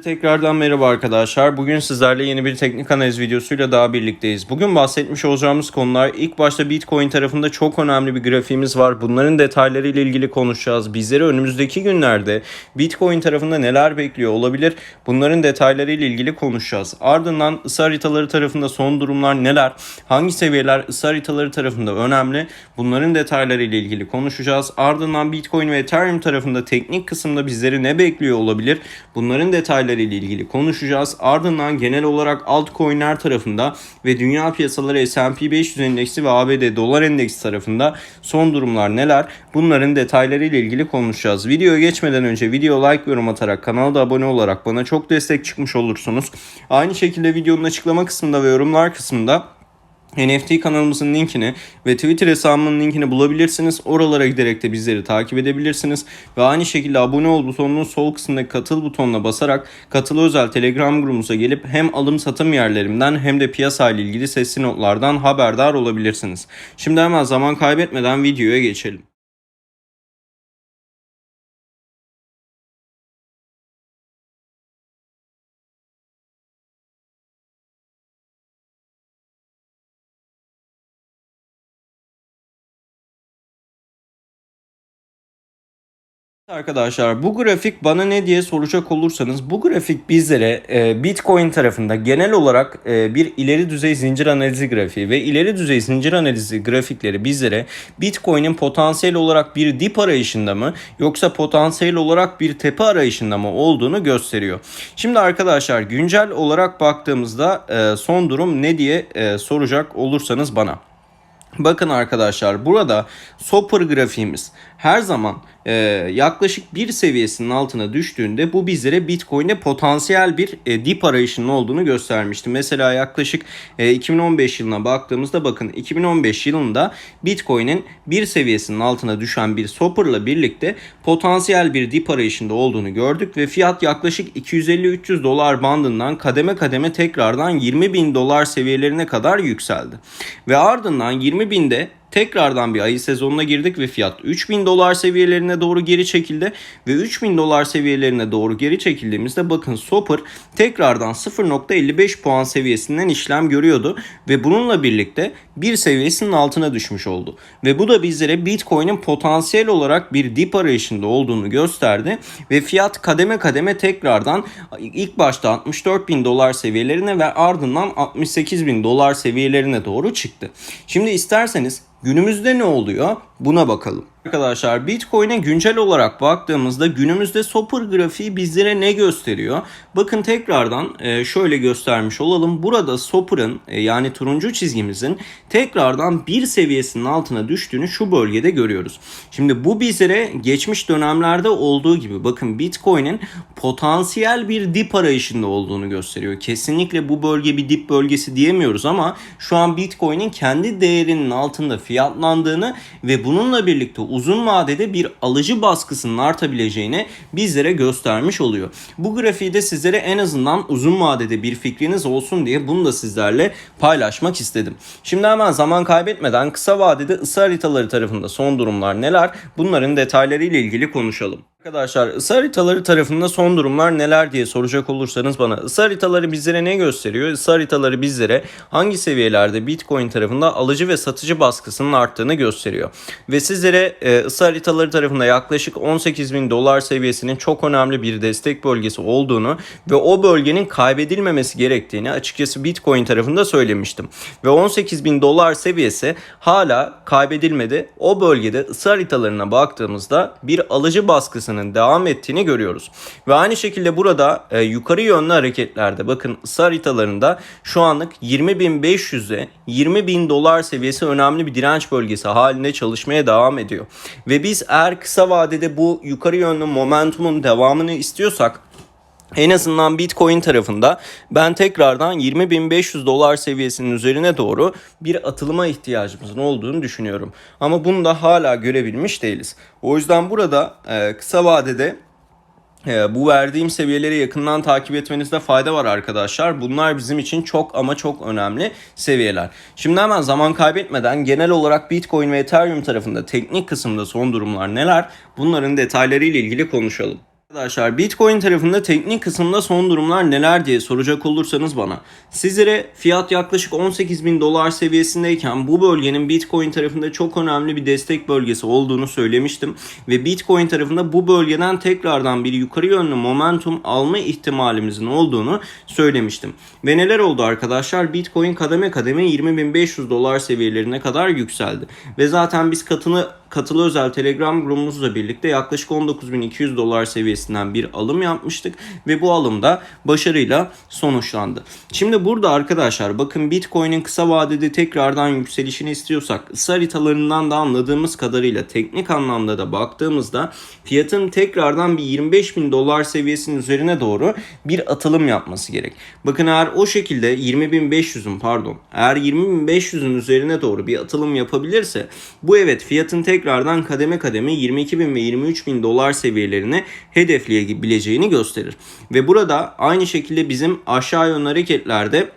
Tekrardan merhaba arkadaşlar. Bugün sizlerle yeni bir teknik analiz videosuyla daha birlikteyiz. Bugün bahsetmiş olacağımız konular ilk başta Bitcoin tarafında çok önemli bir grafiğimiz var. Bunların detayları ile ilgili konuşacağız. Bizleri önümüzdeki günlerde Bitcoin tarafında neler bekliyor olabilir? Bunların detayları ile ilgili konuşacağız. Ardından ısı haritaları tarafında son durumlar neler? Hangi seviyeler ısı haritaları tarafında önemli? Bunların detayları ile ilgili konuşacağız. Ardından Bitcoin ve Ethereum tarafında teknik kısımda bizleri ne bekliyor olabilir? Bunların detayları ile ilgili konuşacağız. Ardından genel olarak altcoin'ler tarafında ve dünya piyasaları S&P 500 endeksi ve ABD dolar endeksi tarafında son durumlar neler? Bunların detayları ile ilgili konuşacağız. Videoya geçmeden önce video like yorum atarak kanala da abone olarak bana çok destek çıkmış olursunuz. Aynı şekilde videonun açıklama kısmında ve yorumlar kısmında NFT kanalımızın linkini ve Twitter hesabımın linkini bulabilirsiniz. Oralara giderek de bizleri takip edebilirsiniz. Ve aynı şekilde abone ol butonunun sol kısmındaki katıl butonuna basarak katıl özel Telegram grubumuza gelip hem alım satım yerlerimden hem de piyasa ile ilgili sesli notlardan haberdar olabilirsiniz. Şimdi hemen zaman kaybetmeden videoya geçelim. Arkadaşlar bu grafik bana ne diye soracak olursanız bu grafik bizlere e, Bitcoin tarafında genel olarak e, bir ileri düzey zincir analizi grafiği ve ileri düzey zincir analizi grafikleri bizlere Bitcoin'in potansiyel olarak bir dip arayışında mı yoksa potansiyel olarak bir tepe arayışında mı olduğunu gösteriyor. Şimdi arkadaşlar güncel olarak baktığımızda e, son durum ne diye e, soracak olursanız bana. Bakın arkadaşlar burada Soper grafiğimiz her zaman e, yaklaşık bir seviyesinin altına düştüğünde bu bizlere Bitcoin'e potansiyel bir e, dip arayışının olduğunu göstermişti. Mesela yaklaşık e, 2015 yılına baktığımızda bakın 2015 yılında Bitcoin'in bir seviyesinin altına düşen bir Soper'la birlikte potansiyel bir dip arayışında olduğunu gördük ve fiyat yaklaşık 250-300 dolar bandından kademe kademe tekrardan 20 bin dolar seviyelerine kadar yükseldi. Ve ardından 20 binde tekrardan bir ayı sezonuna girdik ve fiyat 3000 dolar seviyelerine doğru geri çekildi ve 3000 dolar seviyelerine doğru geri çekildiğimizde bakın Soper tekrardan 0.55 puan seviyesinden işlem görüyordu ve bununla birlikte bir seviyesinin altına düşmüş oldu. Ve bu da bizlere Bitcoin'in potansiyel olarak bir dip arayışında olduğunu gösterdi ve fiyat kademe kademe tekrardan ilk başta 64 bin dolar seviyelerine ve ardından 68 bin dolar seviyelerine doğru çıktı. Şimdi isterseniz Günümüzde ne oluyor? Buna bakalım. Arkadaşlar Bitcoin'e güncel olarak baktığımızda günümüzde Soper grafiği bizlere ne gösteriyor? Bakın tekrardan e, şöyle göstermiş olalım. Burada Soper'ın e, yani turuncu çizgimizin tekrardan bir seviyesinin altına düştüğünü şu bölgede görüyoruz. Şimdi bu bizlere geçmiş dönemlerde olduğu gibi bakın Bitcoin'in potansiyel bir dip arayışında olduğunu gösteriyor. Kesinlikle bu bölge bir dip bölgesi diyemiyoruz ama şu an Bitcoin'in kendi değerinin altında fiyatlandığını ve bununla birlikte uzun vadede bir alıcı baskısının artabileceğini bizlere göstermiş oluyor. Bu grafiği de sizlere en azından uzun vadede bir fikriniz olsun diye bunu da sizlerle paylaşmak istedim. Şimdi hemen zaman kaybetmeden kısa vadede ısı haritaları tarafında son durumlar neler bunların detayları ile ilgili konuşalım. Arkadaşlar ısı haritaları tarafında son durumlar neler diye soracak olursanız bana ısı haritaları bizlere ne gösteriyor? Isı haritaları bizlere hangi seviyelerde Bitcoin tarafında alıcı ve satıcı baskısının arttığını gösteriyor. Ve sizlere e, ısı haritaları tarafında yaklaşık 18 bin dolar seviyesinin çok önemli bir destek bölgesi olduğunu ve o bölgenin kaybedilmemesi gerektiğini açıkçası Bitcoin tarafında söylemiştim. Ve 18 bin dolar seviyesi hala kaybedilmedi. O bölgede ısı haritalarına baktığımızda bir alıcı baskısı baskısının devam ettiğini görüyoruz. Ve aynı şekilde burada e, yukarı yönlü hareketlerde bakın ısı haritalarında şu anlık 20.500'e 20.000 dolar seviyesi önemli bir direnç bölgesi halinde çalışmaya devam ediyor. Ve biz eğer kısa vadede bu yukarı yönlü momentumun devamını istiyorsak en azından Bitcoin tarafında ben tekrardan 20.500 dolar seviyesinin üzerine doğru bir atılıma ihtiyacımızın olduğunu düşünüyorum. Ama bunu da hala görebilmiş değiliz. O yüzden burada e, kısa vadede e, bu verdiğim seviyeleri yakından takip etmenizde fayda var arkadaşlar. Bunlar bizim için çok ama çok önemli seviyeler. Şimdi hemen zaman kaybetmeden genel olarak Bitcoin ve Ethereum tarafında teknik kısımda son durumlar neler? Bunların detayları ile ilgili konuşalım. Arkadaşlar Bitcoin tarafında teknik kısımda son durumlar neler diye soracak olursanız bana. Sizlere fiyat yaklaşık 18 bin dolar seviyesindeyken bu bölgenin Bitcoin tarafında çok önemli bir destek bölgesi olduğunu söylemiştim. Ve Bitcoin tarafında bu bölgeden tekrardan bir yukarı yönlü momentum alma ihtimalimizin olduğunu söylemiştim. Ve neler oldu arkadaşlar? Bitcoin kademe kademe 20.500 dolar seviyelerine kadar yükseldi. Ve zaten biz katını katılı özel Telegram grubumuzla birlikte yaklaşık 19.200 dolar seviyesinden bir alım yapmıştık ve bu alım da başarıyla sonuçlandı. Şimdi burada arkadaşlar bakın Bitcoin'in kısa vadede tekrardan yükselişini istiyorsak ısı haritalarından da anladığımız kadarıyla teknik anlamda da baktığımızda fiyatın tekrardan bir 25.000 dolar seviyesinin üzerine doğru bir atılım yapması gerek. Bakın eğer o şekilde 20.500'ün pardon eğer 20.500'ün üzerine doğru bir atılım yapabilirse bu evet fiyatın tekrardan kademe kademe 22.000 ve 23.000 dolar seviyelerine hedefleyebileceğini gösterir. Ve burada aynı şekilde bizim aşağı yönlü hareketlerde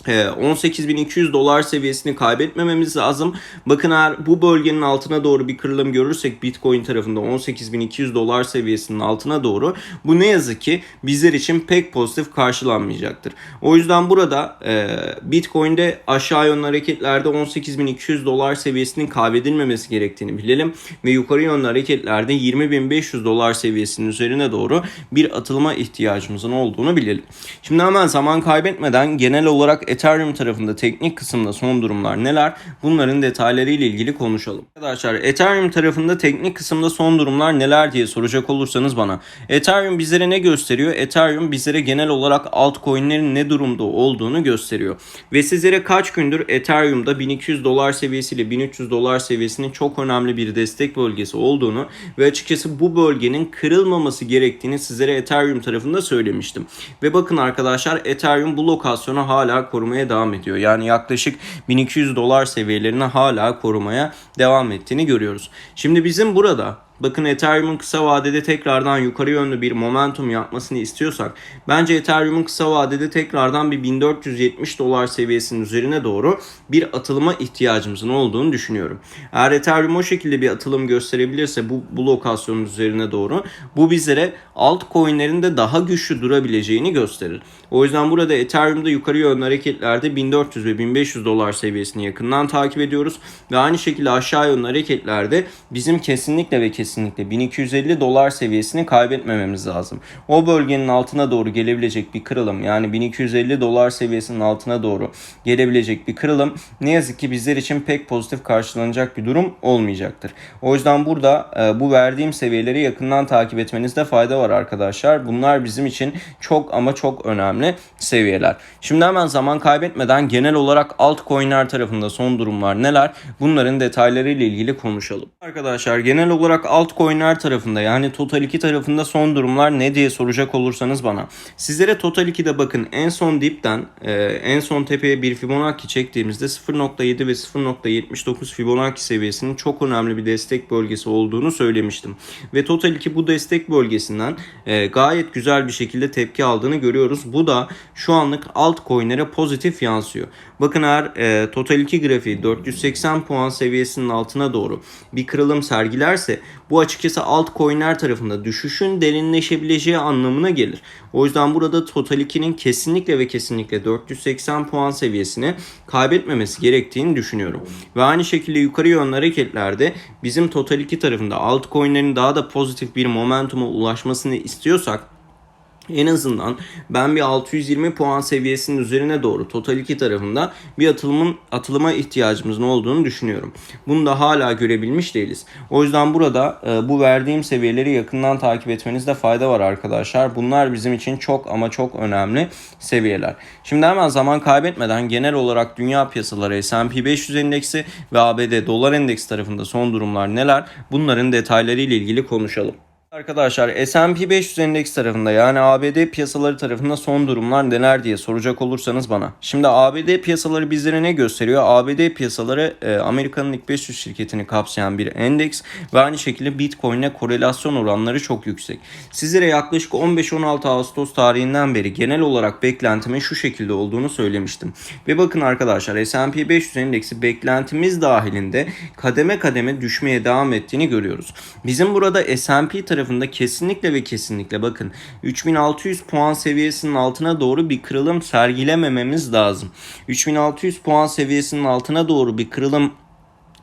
18.200 e, dolar seviyesini kaybetmememiz lazım. Bakın eğer bu bölgenin altına doğru bir kırılım görürsek Bitcoin tarafında 18.200 dolar seviyesinin altına doğru bu ne yazık ki bizler için pek pozitif karşılanmayacaktır. O yüzden burada e, Bitcoin'de aşağı yönlü hareketlerde 18.200 dolar seviyesinin kaybedilmemesi gerektiğini bilelim ve yukarı yönlü hareketlerde 20.500 dolar seviyesinin üzerine doğru bir atılma ihtiyacımızın olduğunu bilelim. Şimdi hemen zaman kaybetmeden genel olarak Ethereum tarafında teknik kısımda son durumlar neler? Bunların detayları ile ilgili konuşalım. Arkadaşlar Ethereum tarafında teknik kısımda son durumlar neler diye soracak olursanız bana. Ethereum bizlere ne gösteriyor? Ethereum bizlere genel olarak altcoin'lerin ne durumda olduğunu gösteriyor. Ve sizlere kaç gündür Ethereum'da 1200 dolar seviyesiyle 1300 dolar seviyesinin çok önemli bir destek bölgesi olduğunu ve açıkçası bu bölgenin kırılmaması gerektiğini sizlere Ethereum tarafında söylemiştim. Ve bakın arkadaşlar Ethereum bu lokasyona hala korumaya devam ediyor. Yani yaklaşık 1200 dolar seviyelerini hala korumaya devam ettiğini görüyoruz. Şimdi bizim burada bakın Ethereum'un kısa vadede tekrardan yukarı yönlü bir momentum yapmasını istiyorsak bence Ethereum'un kısa vadede tekrardan bir 1470 dolar seviyesinin üzerine doğru bir atılıma ihtiyacımızın olduğunu düşünüyorum. Eğer Ethereum o şekilde bir atılım gösterebilirse bu, bu lokasyonun üzerine doğru bu bizlere altcoin'lerin de daha güçlü durabileceğini gösterir. O yüzden burada Ethereum'da yukarı yönlü hareketlerde 1400 ve 1500 dolar seviyesini yakından takip ediyoruz. Ve aynı şekilde aşağı yönlü hareketlerde bizim kesinlikle ve kesinlikle 1250 dolar seviyesini kaybetmememiz lazım. O bölgenin altına doğru gelebilecek bir kırılım yani 1250 dolar seviyesinin altına doğru gelebilecek bir kırılım ne yazık ki bizler için pek pozitif karşılanacak bir durum olmayacaktır. O yüzden burada e, bu verdiğim seviyeleri yakından takip etmenizde fayda var arkadaşlar. Bunlar bizim için çok ama çok önemli seviyeler. Şimdi hemen zaman kaybetmeden genel olarak altcoin'ler tarafında son durumlar neler? Bunların detayları ile ilgili konuşalım. Arkadaşlar genel olarak altcoin'ler tarafında yani Total 2 tarafında son durumlar ne diye soracak olursanız bana. Sizlere Total 2'de bakın en son dipten e, en son tepeye bir Fibonacci çektiğimizde 0.7 ve 0.79 Fibonacci seviyesinin çok önemli bir destek bölgesi olduğunu söylemiştim. Ve Total 2 bu destek bölgesinden e, gayet güzel bir şekilde tepki aldığını görüyoruz. Bu da şu anlık altcoin'lere pozitif yansıyor. Bakın eğer e, Total 2 grafiği 480 puan seviyesinin altına doğru bir kırılım sergilerse bu açıkçası altcoin'ler tarafında düşüşün derinleşebileceği anlamına gelir. O yüzden burada Total 2'nin kesinlikle ve kesinlikle 480 puan seviyesini kaybetmemesi gerektiğini düşünüyorum. Ve aynı şekilde yukarı yönlü hareketlerde bizim Total 2 tarafında altcoin'lerin daha da pozitif bir momentuma ulaşmasını istiyorsak en azından ben bir 620 puan seviyesinin üzerine doğru Total 2 tarafında bir atılımın atılıma ihtiyacımızın olduğunu düşünüyorum. Bunu da hala görebilmiş değiliz. O yüzden burada e, bu verdiğim seviyeleri yakından takip etmenizde fayda var arkadaşlar. Bunlar bizim için çok ama çok önemli seviyeler. Şimdi hemen zaman kaybetmeden genel olarak dünya piyasaları S&P 500 endeksi ve ABD dolar endeksi tarafında son durumlar neler? Bunların detayları ile ilgili konuşalım. Arkadaşlar S&P 500 endeks tarafında yani ABD piyasaları tarafında son durumlar neler diye soracak olursanız bana. Şimdi ABD piyasaları bizlere ne gösteriyor? ABD piyasaları e, Amerika'nın ilk 500 şirketini kapsayan bir endeks ve aynı şekilde Bitcoin'e korelasyon oranları çok yüksek. Sizlere yaklaşık 15-16 Ağustos tarihinden beri genel olarak beklentimin şu şekilde olduğunu söylemiştim. Ve bakın arkadaşlar S&P 500 endeksi beklentimiz dahilinde kademe kademe düşmeye devam ettiğini görüyoruz. Bizim burada S&P tarafı tarafında kesinlikle ve kesinlikle bakın 3600 puan seviyesinin altına doğru bir kırılım sergilemememiz lazım. 3600 puan seviyesinin altına doğru bir kırılım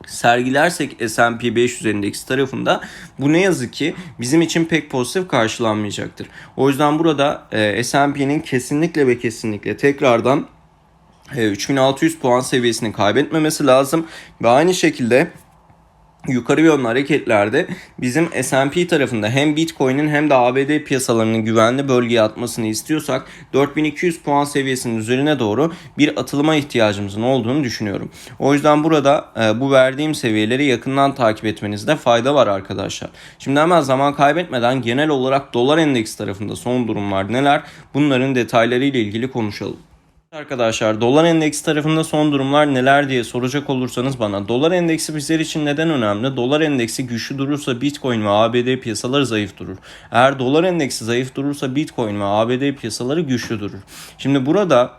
sergilersek S&P 500 endeksi tarafında bu ne yazık ki bizim için pek pozitif karşılanmayacaktır. O yüzden burada e, S&P'nin kesinlikle ve kesinlikle tekrardan e, 3600 puan seviyesini kaybetmemesi lazım ve aynı şekilde yukarı yönlü hareketlerde bizim S&P tarafında hem Bitcoin'in hem de ABD piyasalarının güvenli bölgeye atmasını istiyorsak 4200 puan seviyesinin üzerine doğru bir atılıma ihtiyacımızın olduğunu düşünüyorum. O yüzden burada e, bu verdiğim seviyeleri yakından takip etmenizde fayda var arkadaşlar. Şimdi hemen zaman kaybetmeden genel olarak dolar endeksi tarafında son durumlar neler? Bunların detayları ile ilgili konuşalım. Arkadaşlar dolar endeksi tarafında son durumlar neler diye soracak olursanız bana dolar endeksi bizler için neden önemli? Dolar endeksi güçlü durursa Bitcoin ve ABD piyasaları zayıf durur. Eğer dolar endeksi zayıf durursa Bitcoin ve ABD piyasaları güçlü durur. Şimdi burada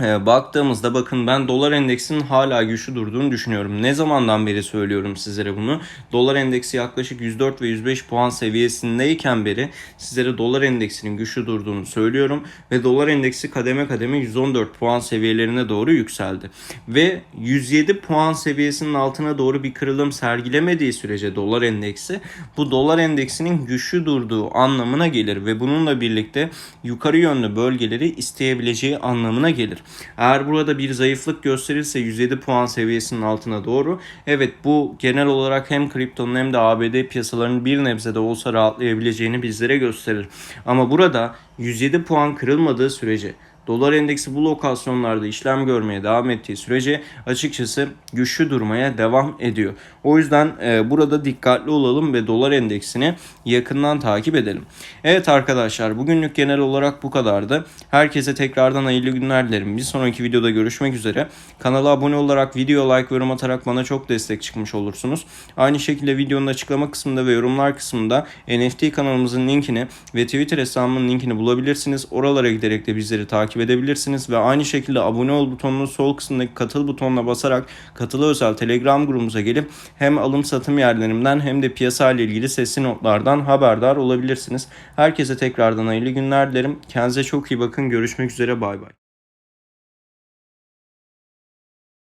baktığımızda bakın ben dolar endeksinin hala güçlü durduğunu düşünüyorum. Ne zamandan beri söylüyorum sizlere bunu? Dolar endeksi yaklaşık 104 ve 105 puan seviyesindeyken beri sizlere dolar endeksinin güçlü durduğunu söylüyorum. Ve dolar endeksi kademe kademe 114 puan seviyelerine doğru yükseldi. Ve 107 puan seviyesinin altına doğru bir kırılım sergilemediği sürece dolar endeksi bu dolar endeksinin güçlü durduğu anlamına gelir. Ve bununla birlikte yukarı yönlü bölgeleri isteyebileceği anlamına gelir. Eğer burada bir zayıflık gösterirse 107 puan seviyesinin altına doğru evet bu genel olarak hem kriptonun hem de ABD piyasalarının bir nebze de olsa rahatlayabileceğini bizlere gösterir. Ama burada 107 puan kırılmadığı sürece Dolar endeksi bu lokasyonlarda işlem görmeye devam ettiği sürece açıkçası güçlü durmaya devam ediyor. O yüzden e, burada dikkatli olalım ve dolar endeksini yakından takip edelim. Evet arkadaşlar bugünlük genel olarak bu kadardı. Herkese tekrardan hayırlı günler dilerim. Bir sonraki videoda görüşmek üzere. Kanala abone olarak video like ve yorum atarak bana çok destek çıkmış olursunuz. Aynı şekilde videonun açıklama kısmında ve yorumlar kısmında NFT kanalımızın linkini ve Twitter hesabımın linkini bulabilirsiniz. Oralara giderek de bizleri takip edebilirsiniz ve aynı şekilde abone ol butonunun sol kısmındaki katıl butonuna basarak katılı özel Telegram grubumuza gelip hem alım satım yerlerimden hem de piyasa ile ilgili sesli notlardan haberdar olabilirsiniz. Herkese tekrardan hayırlı günler dilerim. Kendinize çok iyi bakın. Görüşmek üzere. Bay bay.